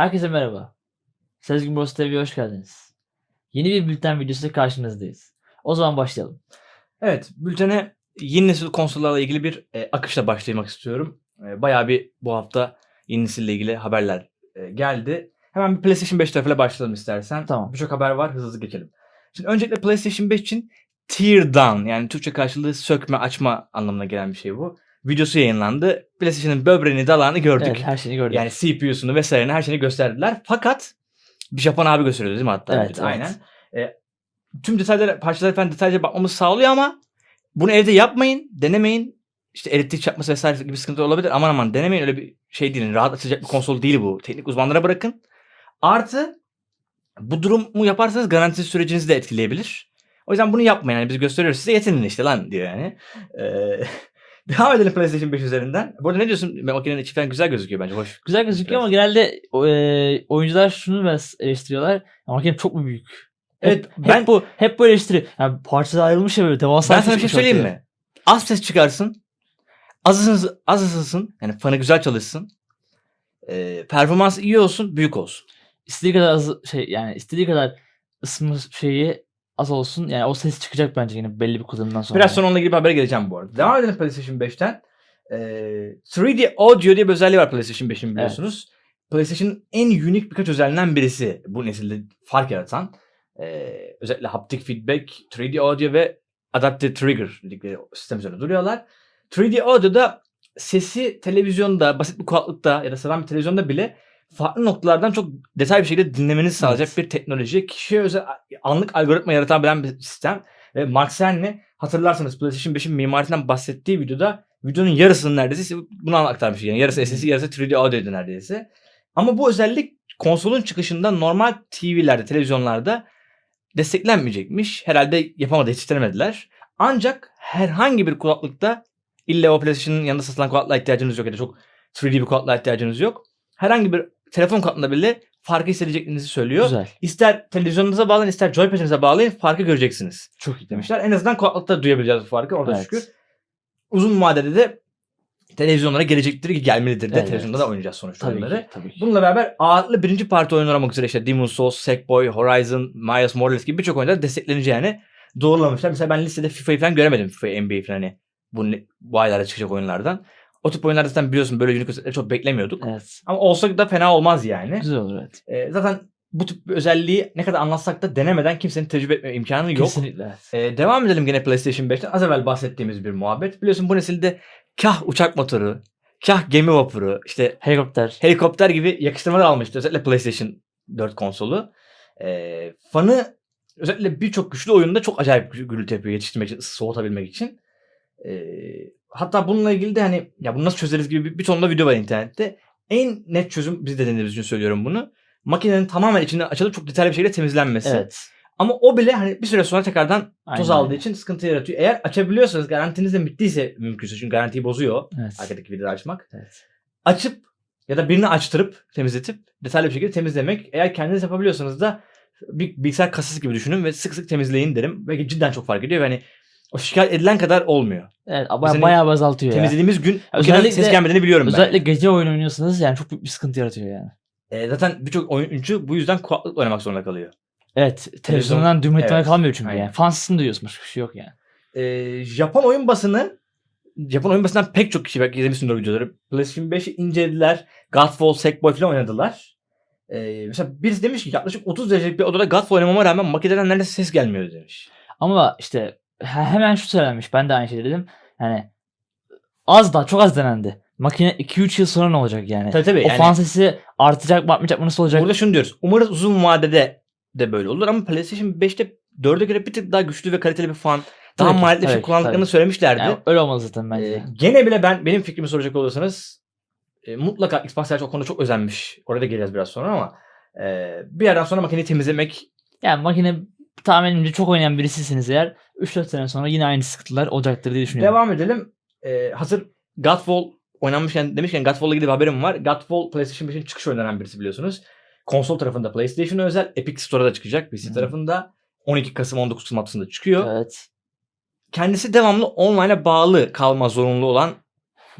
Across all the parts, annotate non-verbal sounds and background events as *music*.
Herkese merhaba. Sezgin Bros TV'ye hoş geldiniz. Yeni bir bülten videosu karşınızdayız. O zaman başlayalım. Evet, bültene yeni nesil konsollarla ilgili bir e, akışla başlamak istiyorum. E, bayağı bir bu hafta yeni nesille ilgili haberler e, geldi. Hemen bir PlayStation 5 tarafıyla başlayalım istersen. Tamam. Birçok haber var, hızlı hızlı geçelim. Şimdi öncelikle PlayStation 5 için tear down yani Türkçe karşılığı sökme açma anlamına gelen bir şey bu. Videosu yayınlandı. PlayStation'ın böbreğini dalağını gördük. Evet her şeyini gördük. Yani CPU'sunu vesaireni her şeyini gösterdiler. Fakat bir Japon abi gösteriyordu değil mi hatta? Evet, evet. Aynen. E, tüm detaylara, parçalara falan detaylıca bakmamızı sağlıyor ama bunu evde yapmayın, denemeyin. İşte elektrik çarpması vesaire gibi sıkıntı olabilir. Aman aman denemeyin öyle bir şey değil. Rahat açacak bir konsol değil bu. Teknik uzmanlara bırakın. Artı bu durumu yaparsanız garanti sürecinizi de etkileyebilir. O yüzden bunu yapmayın. Yani biz gösteriyoruz size yetinin işte lan diyor yani. Ee, *laughs* devam edelim PlayStation 5 üzerinden. Bu arada ne diyorsun? Makinenin içi falan güzel gözüküyor bence. Hoş. Güzel gözüküyor ama genelde e, oyuncular şunu biraz eleştiriyorlar. Ya, makine çok mu büyük? Hep, Evet, hep ben- bu hep bu eleştiri. Yani parçalar ayrılmış ya böyle devasa. Ben sana bir şey söyleyeyim ortaya. mi? Az ses çıkarsın. Az ısınsın, az ısınsın. Yani fanı güzel çalışsın. Ee, performans iyi olsun, büyük olsun. İstediği kadar az şey yani istediği kadar ısınma şeyi az olsun. Yani o ses çıkacak bence yine belli bir kullanımdan sonra. Biraz sonra onunla ilgili bir habere geleceğim bu arada. Devam edelim PlayStation 5'ten. Ee, 3D Audio diye bir özelliği var PlayStation 5'in biliyorsunuz. PlayStation'ın en unik birkaç özelliğinden birisi bu nesilde fark yaratan. Ee, özellikle haptic feedback, 3D Audio ve Adaptive Trigger dedikleri sistem üzerine duruyorlar. 3D Audio'da sesi televizyonda, basit bir kulaklıkta ya da sıradan bir televizyonda bile farklı noktalardan çok detay bir şekilde dinlemenizi sağlayacak Evet. bir teknoloji. Kişiye özel anlık algoritma yaratabilen bir sistem. Ve Mark Cerny hatırlarsanız PlayStation 5'in mimarisinden bahsettiği videoda videonun yarısının neredeyse bunu aktarmış. Yani yarısı SSD yarısı 3D audio'ydu neredeyse. Ama bu özellik konsolun çıkışında normal TV'lerde, televizyonlarda desteklenmeyecekmiş. Herhalde yapamadı, yetiştiremediler. Ancak herhangi bir kulaklıkta illa o PlayStation'ın yanında satılan kulaklığa ihtiyacınız yok ya da çok 3D bir kulaklığa ihtiyacınız yok. Herhangi bir telefon kulaklığında bile farkı hissedeceklerinizi söylüyor. Güzel. İster televizyonunuza bağlayın ister joypad'inize bağlayın farkı göreceksiniz Çok iyi demiş. demişler. En azından kulaklıkta duyabileceğiz bu farkı orada Evet. şükür. Uzun vadede de televizyonlara gelecektir ki gelmelidir de Evet, televizyonda da oynayacağız sonuçta Tabii oyunları. ki, tabii ki. Bununla beraber ağırlıklı birinci parti oyunlar olmak üzere işte Demon's Souls, Sackboy, Horizon, Miles Morales gibi birçok oyunlar destekleneceğini doğrulamışlar. Mesela ben listede FIFA'yı falan göremedim. FIFA'yı, NBA'yi falan hani bu, bu aylarda çıkacak oyunlardan. O tip oyunlarda zaten biliyorsun böyle unik özellikleri çok beklemiyorduk. Evet. Ama olsa da fena olmaz yani. Güzel olur evet. Ee, zaten bu tip bir özelliği ne kadar anlatsak da denemeden kimsenin tecrübe etme imkanı yok. Kesinlikle. Ee, devam edelim gene PlayStation 5'ten. Az evvel bahsettiğimiz bir muhabbet. Biliyorsun bu nesilde kah uçak motoru, kah gemi vapuru, işte Helikopter. helikopter gibi yakıştırmalar almıştı. Özellikle PlayStation 4 konsolu. Ee, fanı özellikle birçok güçlü oyunda çok acayip gü- gürültü yapıyor yetiştirmek için, soğutabilmek için. Ee, hatta bununla ilgili de hani ya bunu nasıl çözeriz gibi bir, bir tonla video var internette. En net çözüm biz de denediğimiz için söylüyorum bunu. Makinenin tamamen içinden açılıp çok detaylı bir şekilde temizlenmesi. Evet. Ama o bile hani bir süre sonra tekrardan toz Aynen aldığı öyle. için sıkıntı yaratıyor. Eğer açabiliyorsanız garantiniz de bittiyse mümkünse çünkü garantiyi bozuyor Evet. arkadaki vidaları açmak. evet. Açıp ya da birini açtırıp temizletip detaylı bir şekilde temizlemek. Eğer kendiniz yapabiliyorsanız da bir bilgisayar kasası gibi düşünün ve sık sık temizleyin derim. Belki cidden çok fark ediyor ve hani o şikayet edilen kadar olmuyor. Evet ama Mesela bayağı azaltıyor ya. Temizlediğimiz gün Özellikle- özellikle ses gelmediğini biliyorum Özellikle gece oyun oynuyorsanız yani çok büyük bir sıkıntı yaratıyor yani. ben. Ee, zaten birçok oyuncu bu yüzden kulaklıkla oynamak zorunda kalıyor. Evet. Televizyondan etmeye Evet, kalmıyor çünkü aynen. yani. Fan sesini duyuyorsun. Başka bir şey yok yani. Ee, Japon oyun basını Japon oyun basından pek çok kişi belki izlemişsindir videoları. PlayStation 5'i incelediler. Godfall, Sackboy falan oynadılar. Ee, mesela birisi demiş ki yaklaşık 30 derecelik bir odada Godfall oynamama rağmen makineden neredeyse ses gelmiyor demiş. Ama işte hemen şu söylenmiş. Ben de aynı şey dedim. Yani az da çok az denendi. Makine 2-3 yıl sonra ne olacak yani? Tabii tabii. o Yani fan sesi artacak mı artmayacak mı nasıl olacak? burada şunu diyoruz. Umarız uzun vadede de böyle olur ama PlayStation 5'te 4'e göre bir tık daha güçlü ve kaliteli bir fan, daha maliyetli bir şey kullandıklarını tabii. söylemişlerdi. Yani öyle olmalı zaten bence. Ee, gene bile ben benim fikrimi soracak olursanız e, mutlaka Xbox Search o konuda çok özenmiş. Orada geleceğiz biraz sonra ama e, bir yerden sonra makineyi temizlemek Yani makine tahminimce çok oynayan birisiyseniz eğer 3-4 sene sonra yine aynı sıkıntılar olacaktır diye düşünüyorum. Devam edelim. Ee, hazır Godfall oynanmışken demişken Godfall'la ilgili bir haberim var. Godfall PlayStation 5'in çıkış oynanan birisi biliyorsunuz. Konsol tarafında PlayStation'a özel Epic Store'da çıkacak. PC Hı. tarafında 12 Kasım 19 Kasım haftasında çıkıyor. Evet. Kendisi devamlı online'a bağlı kalma zorunlu olan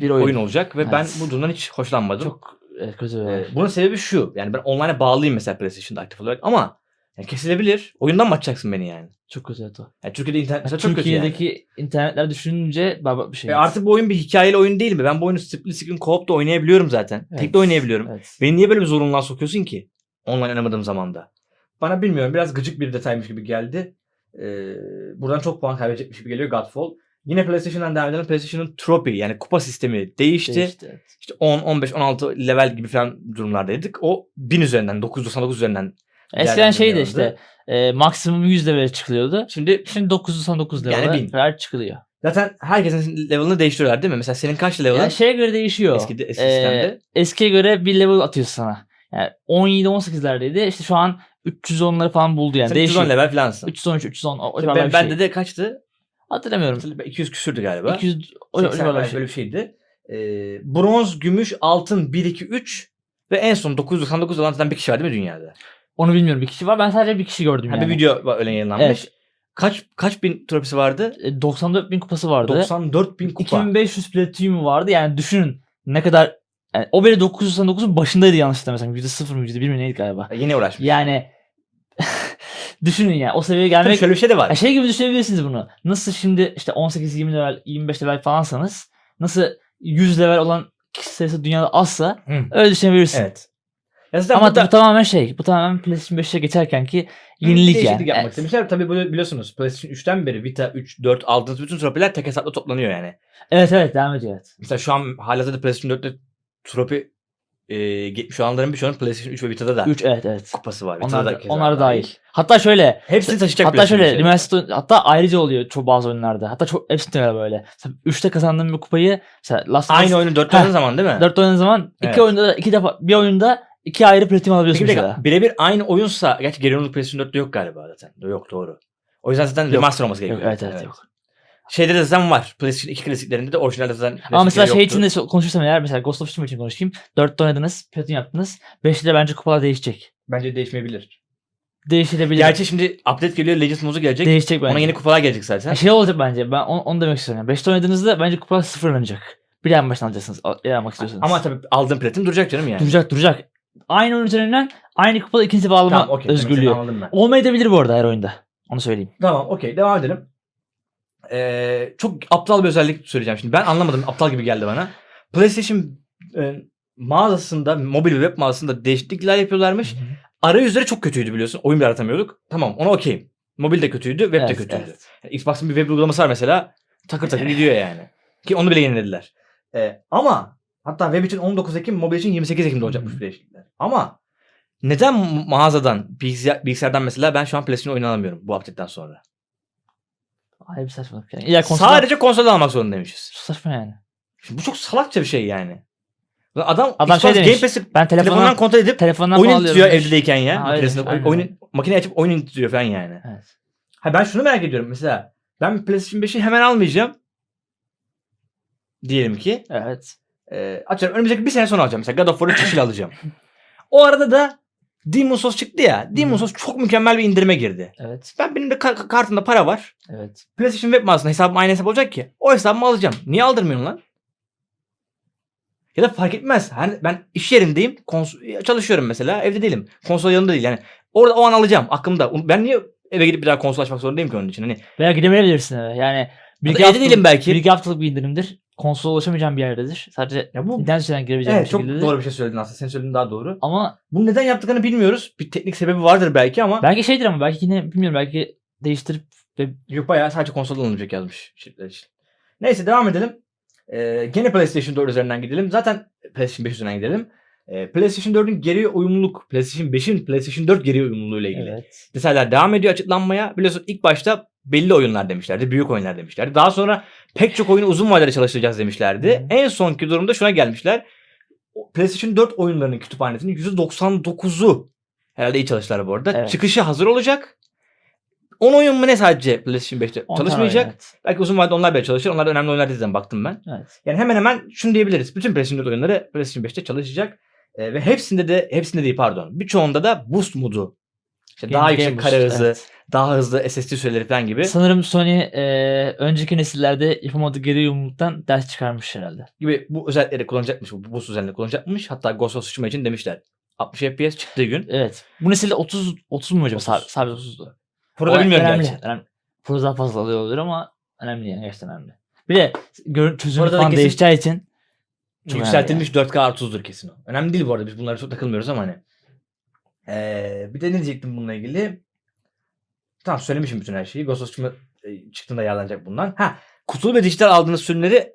Bir oyun, oyun. olacak ve ben Evet. bu durumdan hiç hoşlanmadım. Çok kötü Ee, bunun sebebi şu. Yani ben online'a bağlıyım mesela PlayStation'da aktif olarak ama yani kesilebilir. Oyundan mı açacaksın beni yani? Çok kötü evet o. yani Türkiye'de internet mesela çok kötü Türkiye'deki yani. internetler düşününce berbat bir şey. Ve artık bu oyun bir hikayeli oyun değil mi? Ben bu oyunu split screen co-op da oynayabiliyorum zaten. Evet. Tek de oynayabiliyorum. Evet. Beni niye böyle bir zorunluluğa sokuyorsun ki? Online oynamadığım zamanda. Bana bilmiyorum biraz gıcık bir detaymış gibi geldi. Ee, buradan çok puan kaybedecekmiş gibi geliyor Godfall. Yine PlayStation'dan devam edelim. PlayStation'ın trophy yani kupa sistemi değişti. Değişti, evet. İşte 10, 15, 16 level gibi falan durumlardaydık. O 1000 üzerinden, 999 üzerinden. Eskiden şeydi işte e, maksimum 100 level çıkılıyordu. Şimdi Şimdi 999 Yani level'e bin. kadar çıkılıyor. zaten herkesin level'ını değiştiriyorlar değil mi? Mesela senin kaç level'ın? Yani şeye göre değişiyor. Eski, eski Ee, sistemde. eskiye göre bir level atıyor sana. Yani 17-18'lerdeydi. İşte şu an 310'ları falan buldu yani. Sen Değişiyor. 310 level falansın. 313, 310 o, ben, bir bende şey. de kaçtı? Hatırlamıyorum. 200 küsürdü galiba. 200 o, o 80 civarlar bir belki şey. böyle bir şeydi. Ee, bronz, gümüş, altın 1, 2, 3 ve en son 999 olan zaten bir kişi var değil mi dünyada? Onu bilmiyorum. Bir kişi var. Ben sadece bir kişi gördüm Ha, yani. Bir video öyle yayınlanmış. Evet. Kaç kaç bin tropisi vardı? E, 94 bin kupası vardı. 94 bin kupa. 2500 platinum vardı. Yani düşünün ne kadar yani o beri 999'un başındaydı yanlış hatırlamıyorsam. %0 mı %1 mi neydi galiba. Yine uğraşmış. Yani *laughs* düşünün ya o seviyeye Tabii gelmek şöyle bir şey de var. Şey gibi düşünebilirsiniz bunu. Nasıl şimdi işte 18-20 level, 25 level falansanız nasıl 100 level olan kişi sayısı dünyada azsa Hı. öyle düşünebilirsin. Evet. Ya zaten Ama burada bu tamamen şey, bu tamamen PlayStation 5'e geçerken ki yenilik değişiklik yani. yapmak Evet. istemişler. Tabii bunu biliyorsunuz PlayStation 3'ten beri Vita 3, 4 aldığınız bütün trofiler tek hesapla toplanıyor yani. evet evet devam ediyor evet. Mesela şu an halihazırda PlayStation 4'te trofi e, geçmiş olanların birçoğunun PlayStation 3 ve Vita'da da 3 evet evet. kupası var. Vita'da Onlar da onlar da dahil. Hatta şöyle Hepsini taşıyacak hatta şöyle remaster hatta ayrıca oluyor çok bazı oyunlarda. Hatta çok hepsinde öyle böyle. Mesela 3'te kazandığım bir kupayı mesela Last Aynı oyunu 4 Heh. oynadığın zaman değil mi? 4 oynadığın zaman iki Evet. oyunda da iki defa bir oyunda iki ayrı platin alabiliyorsun Peki bir mesela. dakika birebir aynı oyunsa gerçi geri onluk PlayStation 4'te yok galiba zaten. Yok doğru. O yüzden zaten remaster olması Yok, gerekiyor. evet evet yok. Şeyde de zaten var. PlayStation 2 klasiklerinde de orijinalde zaten Ama mesela şey için de so- konuşursam eğer mesela Ghost of Tsushima için konuşayım. 4'te oynadınız, platin yaptınız. 5'te de bence kupalar değişecek. Bence değişmeyebilir. Değişebilir. Gerçi şimdi update geliyor Legends Mozu gelecek. değişecek bence. Ona yeni kupalar gelecek zaten. Ya şey olacak bence. Ben onu, onu demek istiyorum. 5'te oynadığınızda bence kupalar sıfırlanacak. Bir daha baştan alacaksınız. al- Eğer almak istiyorsanız. Ama tabii aldığın platin duracak canım yani. duracak duracak. Aynı oyun üzerinden aynı kupada ikinci bağlama Tamam. Demek özgürlüğü. Olmayabilir bu arada her oyunda. Onu söyleyeyim. Tamam okey devam edelim. Ee, çok aptal bir özellik söyleyeceğim şimdi. Ben anlamadım. Aptal gibi geldi bana. PlayStation e, mağazasında, mobil web mağazasında değişiklikler yapıyorlarmış. Arayüzleri çok kötüydü biliyorsun. Oyun bile aratamıyorduk. Tamam ona okeyim. Mobil de kötüydü, web de Evet, kötüydü. evet. Yani Xbox'ın bir web uygulaması var mesela. Takır takır gidiyor yani. Ki onu bile yenilediler. Ee, ama hatta web için 19 Ekim, mobil için 28 Ekim'de olacakmış bu değişiklikler. Ama neden mağazadan, bilgisayar, bilgisayardan mesela ben şu an PlayStation oyun alamıyorum bu update'den sonra? Ay bir saçmalık yani. Ya konsol Sadece konsolda almak zorundaymışız. Çok saçma yani. Şimdi bu çok salakça bir şey yani. Lan Adam, Adam şey demiş, Game Pass'i Ben telefondan telefondan kontrol edip telefondan oyun indiriyor evdeyken ya. Ha, öyle, oyun, makineyi açıp oyun indiriyor falan yani. Evet. Ha ben şunu merak ediyorum mesela. Ben PlayStation 5'i hemen almayacağım. Diyelim ki. Evet. E, açıyorum önümüzdeki bir sene sonra alacağım. Mesela God of War'ı çıkışıyla alacağım. O arada da Demon Souls çıktı ya. Demon. Souls çok mükemmel bir indirime girdi. Evet. Ben benim de ka- kartımda para var. Evet. PlayStation Web mağazasında hesabım aynı hesap olacak ki. O hesabımı alacağım. Niye aldırmıyorsun lan? Ya da fark etmez. Hani ben iş yerindeyim. Kons- çalışıyorum mesela. Evde değilim. Konsol yanımda değil. Yani orada o an alacağım. Aklımda. Ben niye eve gidip bir daha konsol açmak zorundayım ki onun için? Hani Veya gidemeyebilirsin eve. Yani bir Hatta evde değilim belki. Bir iki haftalık bir indirimdir. Konsola ulaşamayacağım bir yerdedir. Sadece ya bu internet üzerinden girebileceğim evet, bir çok şekildedir. doğru bir şey söyledin aslında. Senin söylediğin daha doğru. Ama Bunu neden yaptıklarını bilmiyoruz. Bir teknik sebebi vardır belki ama belki şeydir ama belki yine bilmiyorum belki değiştirip ve yok bayağı sadece konsolda alınacak yazmış şirketler için. Neyse devam edelim. Ee, gene PlayStation 4 üzerinden gidelim. Zaten PlayStation 5 üzerinden gidelim. Ee, PlayStation 4'ün geri uyumluluk, PlayStation 5'in PlayStation 4 geri uyumluluğu ile ilgili. evet. Detaylar devam ediyor açıklanmaya. Biliyorsun ilk başta belli oyunlar demişlerdi. Büyük oyunlar demişlerdi. Daha sonra pek çok oyunu uzun vadede çalıştıracağız demişlerdi. Hı. En sonki durumda şuna gelmişler. PlayStation 4 oyunlarının kütüphanesinin %99'u herhalde iyi çalıştılar bu arada. Evet. Çıkışı hazır olacak. 10 oyun mu ne sadece PlayStation 5'te On çalışmayacak. tane, Evet. Belki uzun vadede onlar bile çalışır. Onlar da önemli oyunlar diziden baktım ben. evet. Yani hemen hemen şunu diyebiliriz. Bütün PlayStation 4 oyunları PlayStation 5'te çalışacak. Ee, ve hepsinde de hepsinde değil pardon. Birçoğunda da boost modu İşte Game- daha Game yüksek Boost, kare hızı, evet. daha hızlı SSD süreleri falan gibi Sanırım Sony e, önceki nesillerde yapamadığı geri yumruktan ders çıkarmış herhalde. gibi bu özellikleri kullanacakmış. Bu boost özelliğini kullanacakmış. Hatta Ghost of Tsushima için demişler. 60 FPS çıktığı gün. Evet. Bu nesilde 30 30 mu acaba? 30. Sabit, sabit 30'du. Pro'da bilmiyorum önemli, gerçi. önemli. Pro daha fazla alıyor olabilir ama önemli yani gerçekten önemli. Bir de görün çözünürlük Orada da falan kesin- değişeceği için çok Yükseltilmiş 4K artı 30'dur kesin o. Önemli değil bu arada. Biz bunlara çok takılmıyoruz ama hani. Ee, bir de ne diyecektim bununla ilgili? Tamam söylemişim bütün her şeyi. Ghost of Tsushima e, çıktığında yararlanacak bundan. Ha kutulu ve dijital aldığınız sürümleri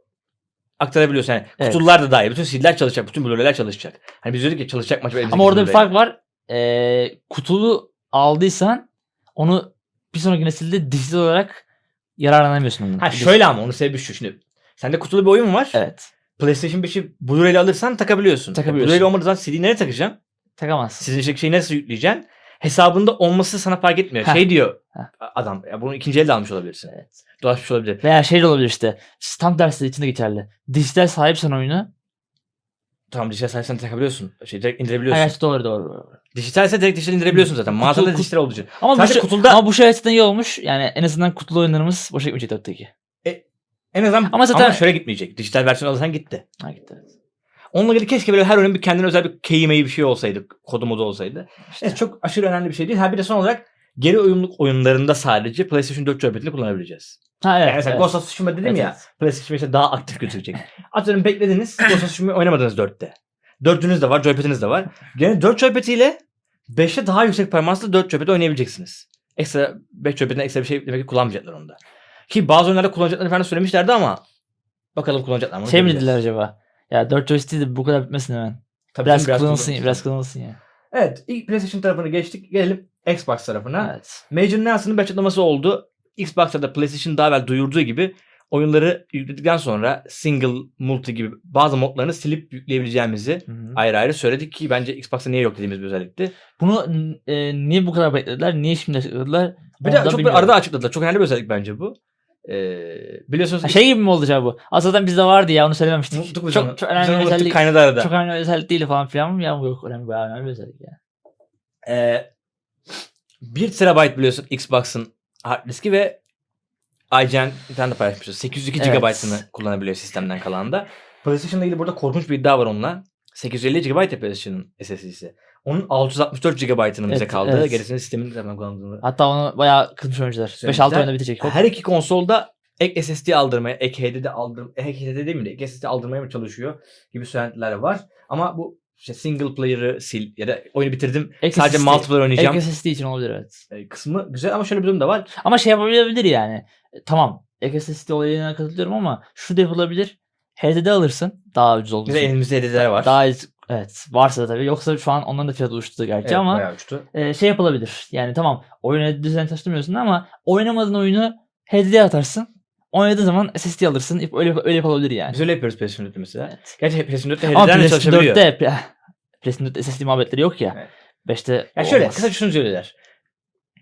aktarabiliyorsun. Yani Evet. kutular da dahil. Bütün CD'ler çalışacak. Bütün Blu-ray'ler çalışacak. Hani biz diyorduk ya çalışacak maç. Ama orada bir fark var. Ee, kutulu aldıysan onu bir sonraki nesilde dijital olarak yararlanamıyorsun ondan. Ha şöyle ama onun sebebi şu. Şimdi sende kutulu bir oyun var. Evet. PlayStation 5'i Blu-ray'le alırsan takabiliyorsun. Takabiliyorsun. Blu-ray'le olmadığı zaman CD'yi nereye takacaksın? Takamazsın. Sizin işte şeyi nasıl yükleyeceksin? Hesabında olması sana fark etmiyor. Heh. Şey diyor Heh. adam ya bunu ikinci elde almış olabilirsin. Evet. Dolaşmış olabilir. Veya şey de olabilir işte. Tam tersi için de geçerli. Dijital sahipsen oyunu. Tamam dijital sayfasını takabiliyorsun. Şey direkt indirebiliyorsun. gerçi doğru doğru. doğru. Dijital ise direkt dijital indirebiliyorsun zaten. Mağazada kutu- dijital olduğu için. Ama bu, Sadece şey, kutulda ama bu şey açıdan iyi olmuş. Yani en azından kutulu oyunlarımız boşa gitmeyecek 4'teki. En azından ama, Ama zaten- şöyle gitmeyecek. Dijital versiyon alırsan gitti. Ha gitti. evet. Onunla ilgili keşke böyle her oyunun bir kendine özel bir keymeyi bir şey olsaydı. Kodu modu olsaydı. İşte. Evet, çok aşırı önemli bir şey değil. Ha bir de son olarak geri uyumluluk oyunlarında sadece PlayStation 4 joypad'ini kullanabileceğiz. Ha evet. yani mesela evet. Ghost of Tsushima dedim Evet, ya. evet. PlayStation 5'te daha aktif gözükecek. Atıyorum beklediniz. Ghost of Tsushima'yı oynamadınız 4'te. 4'ünüz de var, joypad'iniz de var. Gene 4 joypad ile 5'te daha yüksek performanslı 4 joypad oynayabileceksiniz. Ekstra 5 joypad'ine ekstra bir şey demek ki kullanmayacaklar onda. Ki bazı oyunlarda kullanacaklarını falan söylemişlerdi ama bakalım kullanacaklar mı? Şey mi dediler acaba? Ya 4 joystick de bu kadar bitmesin hemen. Tabii Biraz, canım, kullanılsın, kullanılsın. biraz kullanılsın ya. Evet, ilk PlayStation tarafını geçtik. Gelelim Xbox tarafına. Evet. Major Nelson'ın bir açıklaması oldu. Xbox'ta da PlayStation daha evvel duyurduğu gibi oyunları yükledikten sonra single, multi gibi bazı modlarını silip yükleyebileceğimizi Hı hı. ayrı ayrı söyledik ki bence Xbox'ta niye yok dediğimiz bir özellikti. Bunu e, niye bu kadar beklediler? Niye şimdi açıkladılar? Bir de çok bir arada açıkladılar. Çok önemli bir özellik bence bu. Ee, biliyorsunuz Ha, şey gibi mi olacak bu? Aslında bizde vardı ya onu söylememiştik. unuttuk çok, çok önemli bir özellik. kaynadı arada. Çok önemli özellik değil falan filan mı? Ya bu yok önemli bayağı önemli bir özellik ya. Ee, 1 terabayt biliyorsun Xbox'ın hard diski ve IGN bir tane de paylaşmıştı. 802 Evet. GB'ını kullanabiliyor sistemden kalan da. PlayStation'la ilgili burada korkunç bir iddia var onunla. 850 GB ya PlayStation'ın SSD'si. Onun 664 GB'ının bize Evet, kaldı. evet. Gerisini sistemin tarafından kullandığını. Hatta onu bayağı kızmış oyuncular. 5-6 Söylemişler. oyunda bitecek. Hop. Her iki konsolda ek SSD aldırmaya, ek HDD aldırmaya, ek HDD değil mi de ek SSD aldırmaya mı çalışıyor gibi söylentiler var. Ama bu işte single player'ı sil ya da oyunu bitirdim Ek sadece SSD multiplayer oynayacağım Ek SSD için olabilir evet. e, kısmı güzel ama şöyle bir durum da var. Ama şey yapabilir yani. E, Tamam. Ek SSD olayına katılıyorum ama şu da yapılabilir. HDD alırsın. Daha ucuz olduğu Bize için. elimizde HDD'ler var. Daha evet varsa da tabii. Yoksa şu an onların da fiyatı uçtu gerçi Evet, ama bayağı uçtu. e, şey yapılabilir. Yani tamam oyunu düzen taşımıyorsun ama oynamadığın oyunu HDD atarsın. Oynadığın zaman SSD alırsın. Öyle, öyle yapılabilir yani. Biz öyle yapıyoruz PlayStation 4'te mesela. Evet. Gerçi PlayStation 4'te Ama HDD'lerle PlayStation çalışabiliyor. 4'te *laughs* PlayStation 4'te SSD muhabbetleri yok ya. Evet. 5'te Ya şöyle olmaz. kısaca şunu söylüyorlar.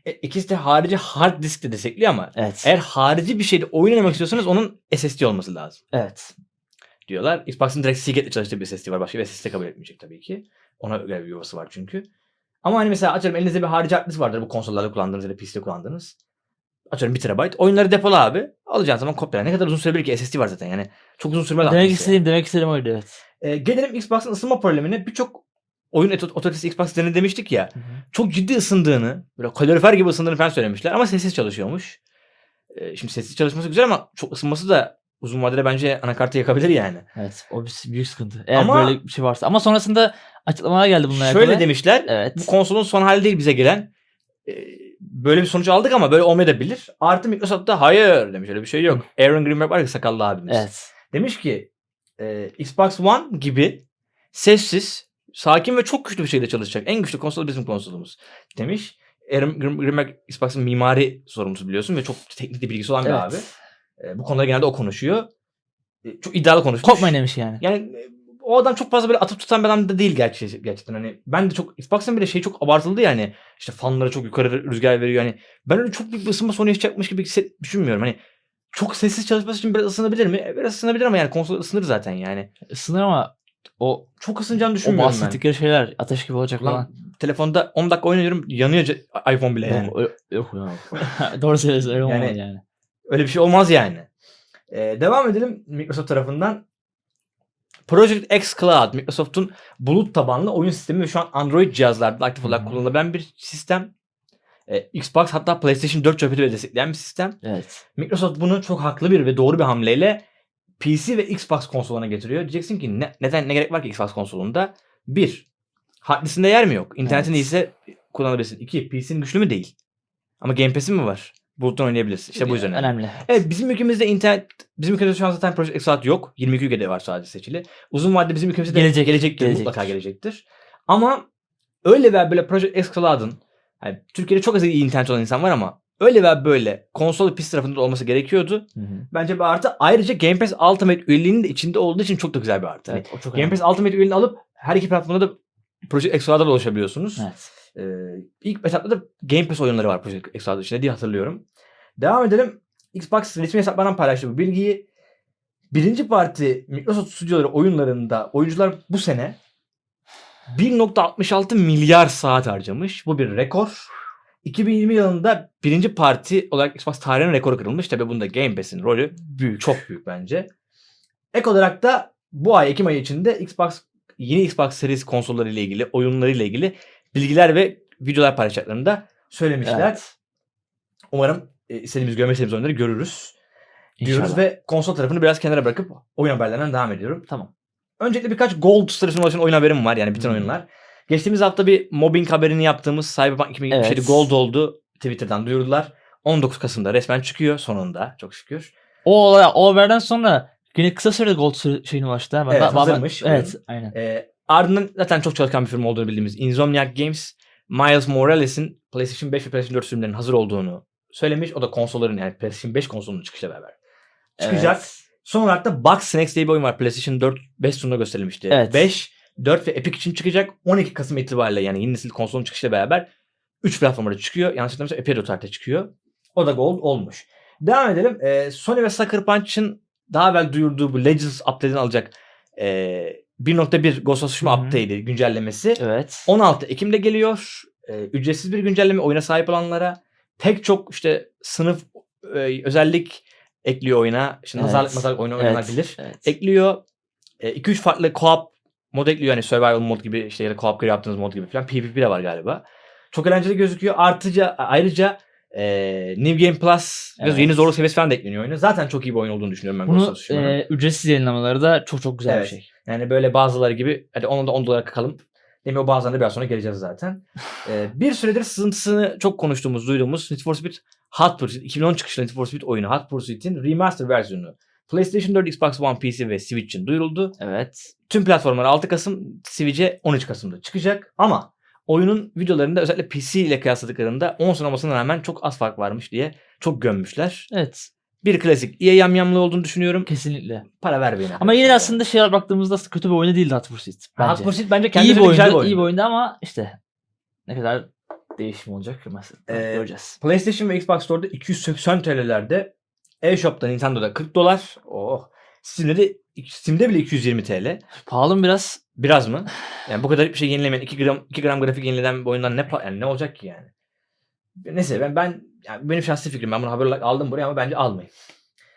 E, ikisi de harici hard disk de destekliyor ama Evet. eğer harici bir şeyde oyun oynamak istiyorsanız onun SSD olması lazım Evet. Diyorlar. Xbox'ın direkt Seagate'le çalıştığı bir SSD var. Başka bir SSD kabul etmeyecek tabii ki. Ona göre bir yuvası var çünkü. Ama hani mesela atıyorum elinizde bir harici hard disk vardır bu konsollarda kullandığınız ya da PC'de kullandığınız. Atıyorum 1 TB. Oyunları depola abi. Alacağın zaman kopyala. Ne kadar uzun sürebilir ki SSD var zaten yani. Çok uzun sürmez. Demek istediğim demek istediğim oydu evet. yani. E, gelelim Xbox'ın ısınma problemine. Birçok oyun oto- otoritesi Xbox denedi demiştik ya. çok ciddi ısındığını, böyle kalorifer gibi ısındığını falan söylemişler ama sessiz çalışıyormuş. Ee, şimdi sessiz çalışması güzel ama çok ısınması da uzun vadede bence anakartı yakabilir yani. Evet. O bir büyük sıkıntı. Eğer Ama- böyle bir şey varsa. Ama sonrasında açıklamalar geldi bununla Şöyle alakalı. demişler, Evet. bu konsolun son hali değil bize gelen. Ee, böyle bir sonuç aldık ama böyle olmayabilir. Artı Microsoft da hayır demiş öyle bir şey yok. Aaron Greenberg var ya sakallı abimiz. Evet. Demiş ki e, Xbox One gibi sessiz, sakin ve çok güçlü bir şekilde çalışacak. En güçlü konsol bizim konsolumuz demiş. Aaron Grimberg Xbox'ın mimari sorumlusu biliyorsun ve çok teknik de bilgisi olan bir evet. abi. E, bu konuda genelde o konuşuyor. E, çok iddialı konuşmuş. Korkmayın demiş yani. Yani e, o adam çok fazla böyle atıp tutan bir adam da değil gerçi, gerçekten. Hani ben de çok Xbox'ın bile şey çok abartıldı yani. İşte fanları çok yukarı rüzgar veriyor. Yani ben öyle çok büyük bir ısınma sorunu yaşayacakmış gibi hisset, düşünmüyorum. Hani çok sessiz çalışması için biraz ısınabilir mi? E, Biraz ısınabilir ama yani konsol ısınır zaten yani. Isınır ama o Çok ısınacağını o düşünmüyorum ben. bahsettikleri şeyler ateş gibi olacak Lan falan. telefonda 10 dakika oynuyorum yanıyor iPhone bile yani. Yok, yok ya. *laughs* Doğru söylüyorsun öyle Yani- yani. Öyle bir şey olmaz yani. Ee, devam edelim Microsoft tarafından. Project X Cloud, Microsoft'un bulut tabanlı oyun sistemi ve şu an Android cihazlarda aktif olarak hı. kullanılabilen bir sistem. Ee, Xbox hatta PlayStation 4 çöpü de destekleyen bir sistem. Evet. Microsoft bunu çok haklı bir ve doğru bir hamleyle PC ve Xbox konsoluna getiriyor. Diyeceksin ki ne, neden ne gerek var ki Xbox konsolunda? Bir, hard diskinde yer mi yok? İnternetin Evet. iyiyse kullanabilirsin. İki, PC'nin güçlü mü değil? Ama Game Pass'in mi var? Buluttan oynayabilirsin. İşte bu yüzden. önemli. Önemli. Evet bizim ülkemizde internet bizim ülkemizde şu an zaten Project Cloud yok. 22 ülkede var sadece seçili. Uzun vadede bizim ülkemizde de Gelecek, gelecektir, gelecektir. mutlaka gelecektir. Ama öyle veya böyle Project Cloud'ın yani Türkiye'de çok az iyi internet olan insan var ama öyle veya böyle konsol PC tarafında da olması gerekiyordu. Hı hı. Bence bir artı. Ayrıca Game Pass Ultimate üyeliğinin de içinde olduğu için çok da güzel bir artı. Evet o çok Game önemli. Pass Ultimate üyeliğini alıp her iki platformda da Project Cloud'a da ulaşabiliyorsunuz. Evet. Ee, ilk etapta da Game Pass oyunları var Project Cloud içinde diye hatırlıyorum. Devam edelim. Xbox resmi hesaplarından paylaştı bu bilgiyi. Birinci parti Microsoft stüdyoları oyunlarında oyuncular bu sene 1.66 milyar saat harcamış. Bu bir rekor. 2020 yılında birinci parti olarak Xbox tarihinin rekoru kırılmış. Tabi bunda Game Pass'in rolü büyük, çok büyük bence. Ek olarak da bu ay Ekim ayı içinde Xbox yeni Xbox Series konsolları ile ilgili, oyunları ile ilgili bilgiler ve videolar paylaşacaklarını da söylemişler. Evet. Umarım e, istediğimiz, görmek istediğimiz oyunları görürüz. Diyoruz İnşallah. ve konsol tarafını biraz kenara bırakıp oyun haberlerinden devam ediyorum. Tamam. Öncelikle birkaç Gold statüsüne ulaşan oyun haberim var yani bütün Hmm. oyunlar. Geçtiğimiz hafta bir mobbing haberini yaptığımız Cyberpunk 2077 Evet. Gold oldu. Twitter'dan duyurdular. 19 Kasım'da resmen çıkıyor sonunda çok şükür. O olay, o haberden sonra yine kısa sürede Gold şeyine ulaştı. Ben- Evet, ben- ben- hazırmış oyun. Evet aynen. Ee, ardından zaten çok çalışkan bir firma olduğunu bildiğimiz Insomniac Games Miles Morales'in PlayStation 5 ve PlayStation 4 sürümlerinin hazır olduğunu söylemiş. O da konsolların yani PlayStation 5 konsolunun çıkışıyla beraber çıkacak. Evet. Son olarak da Box Snacks diye bir oyun var. PlayStation 4 5 sunumda gösterilmişti. Evet. 5, 4 ve Epic için çıkacak. 12 Kasım itibariyle yani yeni nesil konsolun çıkışıyla beraber 3 platformda çıkıyor. Yanlış hatırlamıyorsam Epic'e de tarihte çıkıyor. O da Gold olmuş. Devam edelim. Ee, Sony ve Sucker Punch'ın daha evvel duyurduğu bu Legends update'ini alacak ee, 1.1 Ghost of Tsushima Hı hı. update'i güncellemesi. Evet. 16 Ekim'de geliyor. Ee, ücretsiz bir güncelleme oyuna sahip olanlara. Pek çok işte sınıf e, özellik ekliyor oyuna. Şimdi Evet. nazarlık mazarlık oyunu Evet. bilir. Evet. Ekliyor. 2-3 farklı co-op mod ekliyor. Yani survival mod gibi işte ya da co-op yaptığınız mod gibi falan. PvP de var galiba. Çok eğlenceli gözüküyor. Artıca ayrıca e, New Game Plus ve Evet. yeni zorluk seviyesi falan da ekleniyor oyuna. Zaten çok iyi bir oyun olduğunu düşünüyorum ben Bunu e, ücretsiz yayınlamaları da çok çok güzel Evet. bir şey. Yani böyle bazıları gibi hadi onu da 10 dolara kakalım. O bazılarına biraz sonra geleceğiz zaten. *laughs* Ee, bir süredir sızıntısını çok konuştuğumuz, duyduğumuz Need for Speed Hot Pursuit, 2010 çıkışlı Need for Speed oyunu Hot Pursuit'in remaster versiyonu PlayStation 4, Xbox One, PC ve Switch için duyuruldu. Evet. Tüm platformlara 6 Kasım, Switch'e 13 Kasım'da çıkacak. Ama oyunun videolarında özellikle PC ile kıyasladıklarında 10 sene olmasına rağmen çok az fark varmış diye çok gömmüşler. Evet. Bir klasik EA yamyamlığı olduğunu düşünüyorum. Kesinlikle. Para vermeyin. Ama yine de aslında şey baktığımızda kötü bir oyunu değildi. Hot Bence. Pursuit bence kendi iyi bir içinde güzel oyundu, bir oyun. iyi bir oyundu ama işte ne kadar değişim olacak mesela. Ee, göreceğiz. PlayStation ve Xbox Store'da 280 TL'lerde eShop'ta Nintendo'da 40 dolar. Oh. Steam'de de Steam'de bile 220 TL. Pahalı mı biraz? Biraz mı? *sighs* Yani bu kadar bir şey yenilemeyen 2 gram 2 gram grafik yenilenen bir oyundan ne yani ne olacak ki yani? Neyse ben ben yani benim şahsi fikrim ben bunu haber olarak aldım buraya ama bence almayın.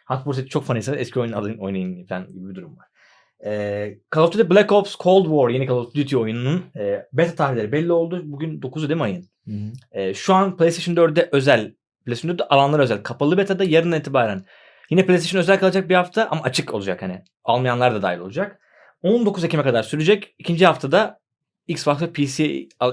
Hot Pursuit çok fanıysanız eski oyunu alın oynayın falan gibi bir durum var. Ee, Call of Duty Black Ops Cold War yeni Call of Duty oyununun e, beta tarihleri belli oldu. Bugün 9'u değil mi ayın? Ee, şu an PlayStation 4'e özel, PlayStation 4'te alanlar özel. Kapalı beta'da yarın itibaren. Yine PlayStation özel kalacak bir hafta ama açık olacak hani. Almayanlar da dahil olacak. 19 Ekim'e kadar sürecek. İkinci haftada Xbox ve PC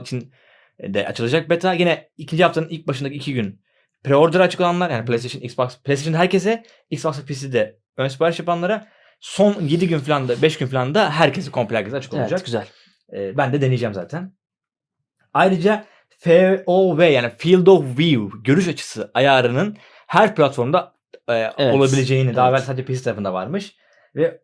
için de açılacak beta. Yine ikinci haftanın ilk başındaki iki gün pre-order açık olanlar yani PlayStation, Xbox, PlayStation herkese, Xbox ve PC'de ön sipariş yapanlara son 7 gün falan da 5 gün falan da herkese komple herkese açık olacak. Evet güzel. Ee, ben de deneyeceğim zaten. Ayrıca FOV yani Field of View görüş açısı ayarının her platformda e, Evet. olabileceğini daha Evet. evvel sadece PC tarafında varmış ve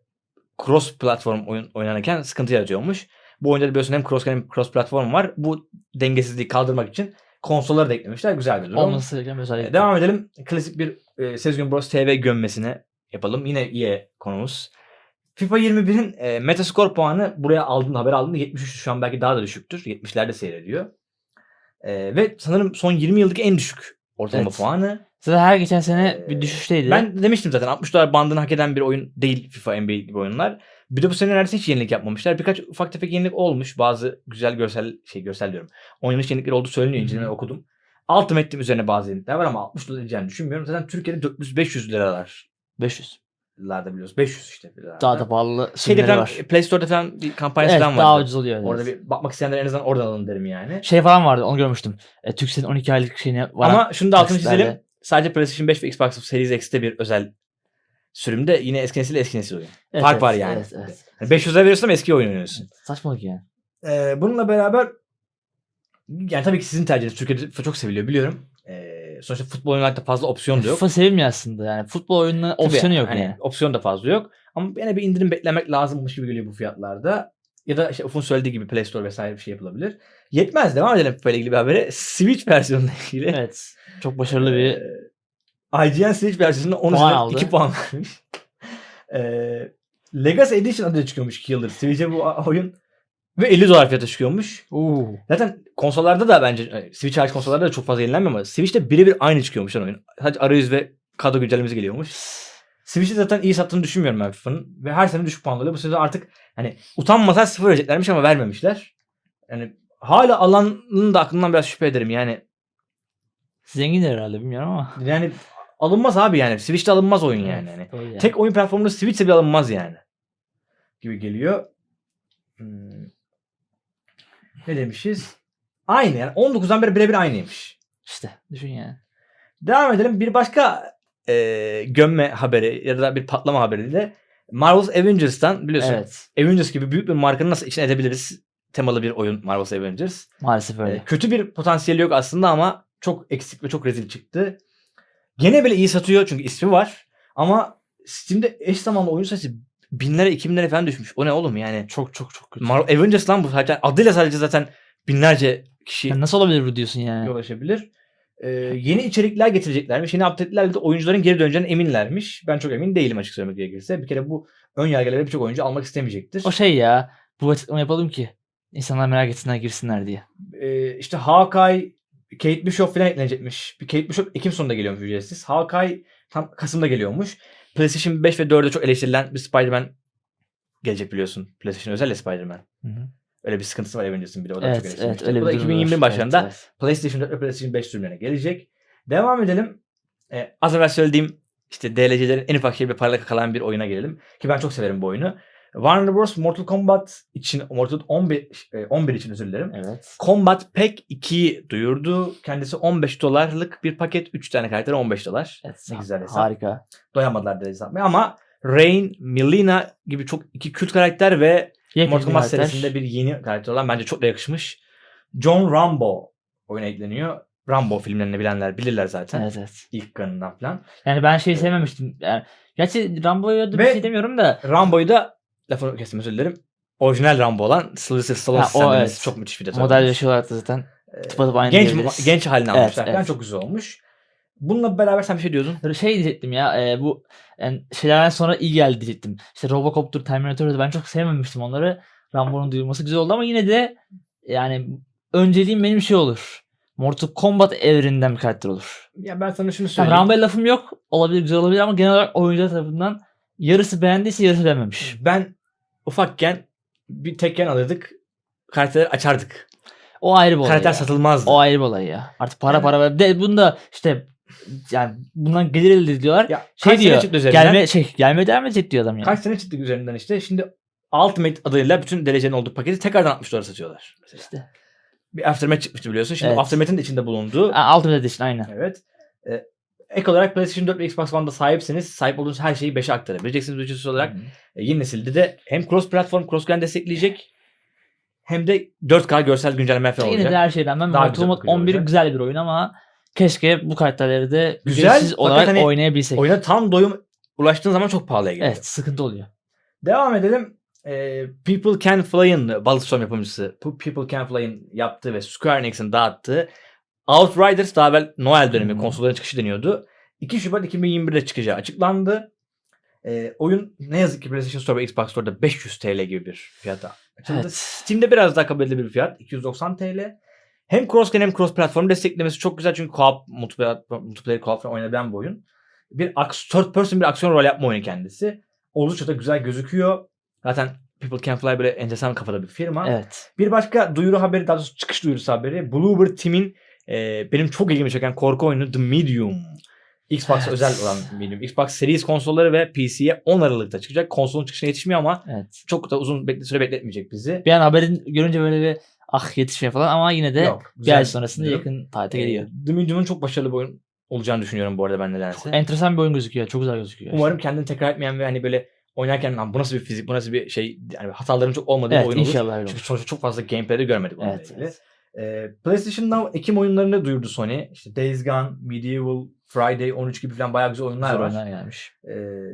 cross platform oyun oynanırken sıkıntı yaratıyormuş. Bu oyunda da biliyorsun hem cross hem cross platform var. Bu dengesizliği kaldırmak için konsolları da eklemişler. Güzel bir durum. Olması gereken bir özellik. Devam edelim. Klasik bir e, Sezgin Bros TV gömmesine yapalım. Yine EA konumuz. FIFA 21'in e, Metascore puanı buraya aldığında haber aldığında 73 şu an belki daha da düşüktür. 70'lerde seyrediyor. Ee, ve sanırım son 20 yıldaki en düşük ortalama Evet. puanı. Zaten her geçen sene Ee, bir düşüşteydi. Ben demiştim zaten 60 dolar bandını hak eden bir oyun değil FIFA NBA gibi oyunlar. Bir de bu sene neredeyse hiç yenilik yapmamışlar. Birkaç ufak tefek yenilik olmuş. Bazı güzel görsel şey görsel diyorum. Oynanış yenilikleri olduğu söyleniyor. Hı hı. İnceleme okudum. Ultimate'im üzerine bazı yenilikler var ama 60 dolar edeceğini düşünmüyorum. Zaten Türkiye'de 400-500 liralar. 500. Larda biliyoruz. 500 işte. Daha da pahalı Şeyde falan, var. Play Store'da falan bir kampanyası Evet falan daha vardı. ucuz oluyor. evet. Orada bir bakmak isteyenler en azından oradan alın derim yani. Şey falan vardı onu görmüştüm. E, Türkcell'in 12 aylık şeyine var. Ama şunu da altını çizelim. Sadece PlayStation 5 ve Xbox Series X'te bir özel sürümde yine eski nesil eski nesil oyun. Evet, Fark evet, var yani. Evet, evet. Yani 500 lira veriyorsun ama eski oyun oynuyorsun. Saçmalık yani. Ee, bununla beraber yani tabii ki sizin tercihiniz. Türkiye'de çok seviliyor biliyorum. Sonuçta futbol oyunlarda fazla opsiyon da yok. FIFA sevilmiyor aslında yani. Futbol oyununa opsiyonu yok hani yani. Opsiyon da fazla yok. Ama yine bir indirim beklemek lazımmış gibi geliyor bu fiyatlarda. Ya da işte Ufun söylediği gibi Play Store vesaire bir şey yapılabilir. Yetmez. Devam edelim FIFA ile ilgili bir habere. Switch versiyonuyla ilgili. Evet. Çok başarılı bir Ee, IGN Switch versiyonunda 10 Puan üzerinden aldı. 2 puan vermiş. Ee, Legacy Edition adıyla çıkıyormuş 2 yıldır. Switch'e bu oyun ve 50 dolar fiyata çıkıyormuş. Oo. Zaten konsollarda da bence e, Switch hariç konsollarda da çok fazla yenilenmiyor ama Switch'te birebir aynı çıkıyormuş lan oyun. Sadece arayüz ve kadro güncellemesi geliyormuş. Switch'te zaten iyi sattığını düşünmüyorum ben FIFA'nın. Ve her sene düşük puan. Bu sene artık hani utanmasalar sıfır vereceklermiş ama vermemişler. Yani hala alanın da aklından biraz şüphe ederim. Yani Zengin herhalde bilmiyorum ama. yani alınmaz abi yani. Switch'te alınmaz oyun yani. yani. Yani. Tek oyun platformunda Switch'te bile alınmaz yani. Gibi geliyor. Hmm. Ne demişiz? Aynı yani. 19'dan beri birebir aynıymış. İşte düşün yani. Devam edelim. Bir başka e, gömme haberi ya da bir patlama haberiyle Marvel's Avengers'tan biliyorsun. Evet. Avengers gibi büyük bir markanın nasıl içine edebiliriz temalı bir oyun Marvel's Avengers. Maalesef öyle. E, kötü bir potansiyeli yok aslında ama çok eksik ve çok rezil çıktı. Gene bile iyi satıyor çünkü ismi var. Ama Steam'de eş zamanlı oyun sayısı binlere iki binlere falan düşmüş. O ne oğlum yani? çok çok çok kötü. Marvel Avengers lan bu zaten adıyla sadece zaten binlerce kişi Ya nasıl olabilir bu diyorsun yani? ulaşabilir. Ee, yeni içerikler getireceklermiş. Yeni update'lerle de oyuncuların geri döneceğine eminlermiş. Ben çok emin değilim açık söylemek gerekirse. Bir kere bu ön yargıları birçok oyuncu almak istemeyecektir. O şey ya. Bu açıklama yapalım ki insanlar merak etsinler girsinler diye. Ee, işte Hawkeye, Kate Bishop falan eklenecekmiş. Bir Kate Bishop Ekim sonunda geliyormuş ücretsiz. Hawkeye tam Kasım'da geliyormuş. PlayStation 5 ve 4'de çok eleştirilen bir Spider-Man gelecek biliyorsun. PlayStation özel Spider-Man. Hı hı. Öyle bir sıkıntısı var Avengers'ın bir de. O da çok Evet, evet öyle Bu bir da durum 2021 var. başlarında Evet, evet. PlayStation 4 ve PlayStation 5 sürümlerine gelecek. Devam edelim. Ee, az evvel söylediğim işte DLC'lerin en ufak şey bir parayla kalan bir oyuna gelelim. Ki ben çok severim bu oyunu. Warner Bros. Mortal Kombat için, Mortal 11, e, 11 için özür dilerim. Evet. Combat Pack 2'yi duyurdu. Kendisi 15 dolarlık bir paket. 3 tane karakter 15 dolar. Evet, Ne güzel hesap. Harika. Doyamadılar da hesaplamaya ama Rain, Milena gibi çok iki kült karakter ve Yepyeni Mortal Kombat karakter. serisinde bir yeni karakter olan bence çok da yakışmış. John Rambo oyuna ekleniyor. Rambo filmlerini bilenler bilirler zaten. Evet evet. İlk kanından falan. Yani ben şeyi sevmemiştim. Yani, gerçi Rambo'ya da bir Ve- şey demiyorum da. Rambo'yu da lafını kestim özür dilerim. Orijinal Rambo olan Sylvester Stallone Ha, o seslendirmesi evet. çok müthiş bir detay. Model olmuş. yaşı olarak da zaten Ee, tıpatıp aynı genç, diyebiliriz. genç halini Evet, almışlar evet. çok güzel olmuş. Bununla beraber sen bir şey diyordun. şey diyecektim ya e, bu yani şeylerden sonra iyi geldi diyecektim. İşte Robocop'tur, Terminator'dur ben çok sevmemiştim onları. Rambo'nun duyulması güzel oldu ama yine de yani önceliğim benim şey olur. Mortal Kombat evreninden bir karakter olur. Ya ben sana şunu Yani söyleyeyim. Rambo'ya lafım yok. Olabilir güzel olabilir ama genel olarak oyuncular tarafından yarısı beğendiyse yarısı beğenmemiş. Ben ufakken bir tekken alırdık. Karakterleri açardık. O ayrı bir olay Karakter ya. satılmazdı. O ayrı bir olay ya. Artık para Yani- para. De bunda işte yani bundan gelir elde ediyorlar. Ya, Şey diyor. Gelme şey gelmeye devam edecek diyor adam yani. Kaç sene çıktık üzerinden işte. Şimdi Ultimate adıyla bütün derecenin olduğu paketi tekrardan 60 dolara satıyorlar. Mesela. İşte. Bir Aftermath çıkmıştı biliyorsun. Şimdi Evet. Aftermath'in de içinde bulunduğu. Ha, Ultimate Edition aynen. Evet. Ee, ek olarak PlayStation 4 ve Xbox One'da sahipseniz sahip olduğunuz her şeyi 5'e aktarabileceksiniz ücretsiz olarak. E, yeni nesilde de hem cross platform, cross gen destekleyecek hem de 4K görsel güncelleme falan Yine de olacak. her şeyden ben Daha Mortal Kombat güzel 11 olacak. güzel bir oyun ama keşke bu karakterleri de Güzel, olarak hani oynayabilsek. Oyuna tam doyum ulaştığın zaman çok pahalıya geliyor. Evet sıkıntı oluyor. Devam edelim. Ee, People Can Fly'ın Ballstorm yapımcısı People Can Fly'ın yaptığı ve Square Enix'in dağıttığı Outriders daha evvel Noel dönemi Hmm. konsolların çıkışı deniyordu. 2 Şubat 2021'de çıkacağı açıklandı. Ee, oyun ne yazık ki PlayStation Store ve Xbox Store'da 500 TL gibi bir fiyata açıldı. Evet. Steam'de biraz daha kabul edilebilir bir fiyat. 290 TL. Hem cross hem cross platform desteklemesi çok güzel çünkü co-op multiplayer, co-op oynayabilen bir oyun. Bir third person bir aksiyon rol yapma oyunu kendisi. Oldukça da güzel gözüküyor. Zaten People Can Fly böyle enteresan kafada bir firma. Evet. Bir başka duyuru haberi daha doğrusu çıkış duyurusu haberi. Bluebird Team'in e, benim çok ilgimi çeken korku oyunu The Medium. Xbox Evet. özel olan Medium. Xbox Series konsolları ve PC'ye 10 Aralık'ta çıkacak. Konsolun çıkışına yetişmiyor ama Evet. çok da uzun bekle, süre bekletmeyecek bizi. Bir an haberin görünce böyle bir ah yetişmiyor falan ama yine de Yok, bir ay sonrasında durum. yakın tarihte Ee, geliyor. The Medium'un çok başarılı bir oyun olacağını düşünüyorum bu arada ben nedense. Enteresan bir oyun gözüküyor. Çok güzel gözüküyor. Umarım kendini tekrar etmeyen ve hani böyle oynarken "Lan bu nasıl bir fizik, bu nasıl bir şey yani hataların çok olmadığı Evet bir oyun olur. Çünkü sonuçta çok fazla gameplay'de görmedik Evet, evet. Ee, PlayStation Now Ekim oyunlarını duyurdu Sony. İşte Days Gone, Medieval, Friday 13 gibi falan bayağı güzel oyunlar Güzel var. oyunlar gelmiş. Ee,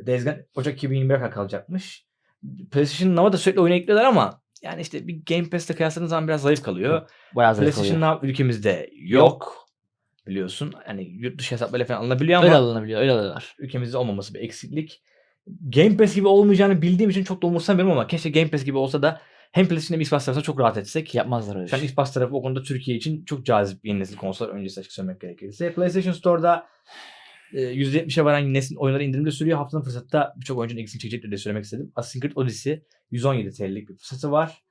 Days Gone Ocak 2021'e kadar kalacakmış. PlayStation Now'a da sürekli oyun ekliyorlar ama yani işte bir Game Pass'te kıyasladığınız zaman biraz zayıf kalıyor. Bayağı zayıf PlayStation oluyor. Now ülkemizde yok. Biliyorsun. Hani yurt dışı hesaplarıyla falan alınabiliyor ama Öyle alınabiliyor. Öyle alıyorlar. ülkemizde olmaması bir eksiklik. Game Pass gibi olmayacağını bildiğim için çok da umursamıyorum ama keşke Game Pass gibi olsa da hem PlayStation hem Xbox tarafında çok rahat etsek. Yapmazlar öyle Şu an şey. Xbox tarafı o konuda Türkiye için çok cazip yeni nesil konsol öncesi açık söylemek gerekirse. PlayStation Store'da e, %70'e varan nesil oyunları indirimde sürüyor. Haftanın fırsatta birçok oyuncunun ilgisini çekecektir diye söylemek istedim. Assassin's Creed Odyssey 117 TL'lik bir fırsatı var.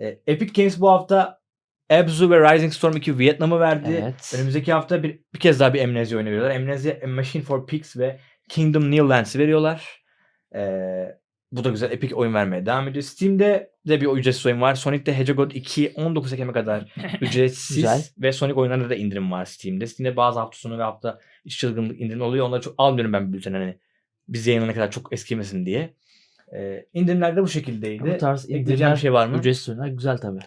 E, Epic Games bu hafta Abzu ve Rising Storm 2 Vietnam'ı verdi. Evet. Önümüzdeki hafta bir, bir kez daha bir Amnesia oyunu veriyorlar. Amnesia A Machine for Pigs ve Kingdom New Lands'ı veriyorlar. Ee, bu da güzel. Epic oyun vermeye devam ediyor. Steam'de de bir ücretsiz oyun var. Sonic the Hedgehog 2 19 Ekim'e kadar *laughs* ücretsiz Güzel. ve Sonic oyunlarında da indirim var Steam'de. Steam'de bazı hafta sonu ve hafta içi çılgınlık indirim oluyor. Onları çok almıyorum ben bülten hani biz yayınlanana kadar çok eskimesin diye. Ee, indirimler de bu şekildeydi. Bu tarz indirimler bir şey var mı? ücretsiz oyunlar güzel tabii.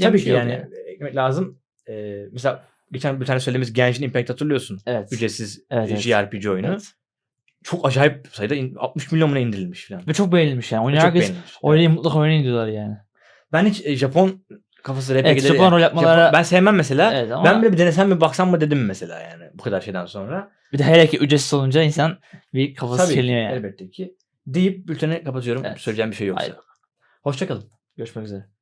Tabii ki yani eklemek lazım. Ee, mesela geçen bir tane söylediğimiz Genshin Impact hatırlıyorsun. Evet. Ücretsiz Evet, e, evet. JRPG oyunu. Evet. Çok acayip sayıda in- 60 milyona indirilmiş falan. Ve çok beğenilmiş yani. Oynayan Çok herkes beğenilmiş. oynayın mutlaka oynayın diyorlar yani. Ben hiç e, Japon kafası RPG'leri... Evet, Japon rol yapmalara- ben sevmem mesela. Evet ama Ben bile bir denesem mi baksam mı dedim mesela yani bu kadar şeyden sonra. bir de hele ki ücretsiz olunca insan bir kafası Tabii ki, çeliniyor yani. elbette ki. Deyip bülteni kapatıyorum. Evet. Söyleyeceğim bir şey yoksa. Hayır. Hoşçakalın. Görüşmek üzere.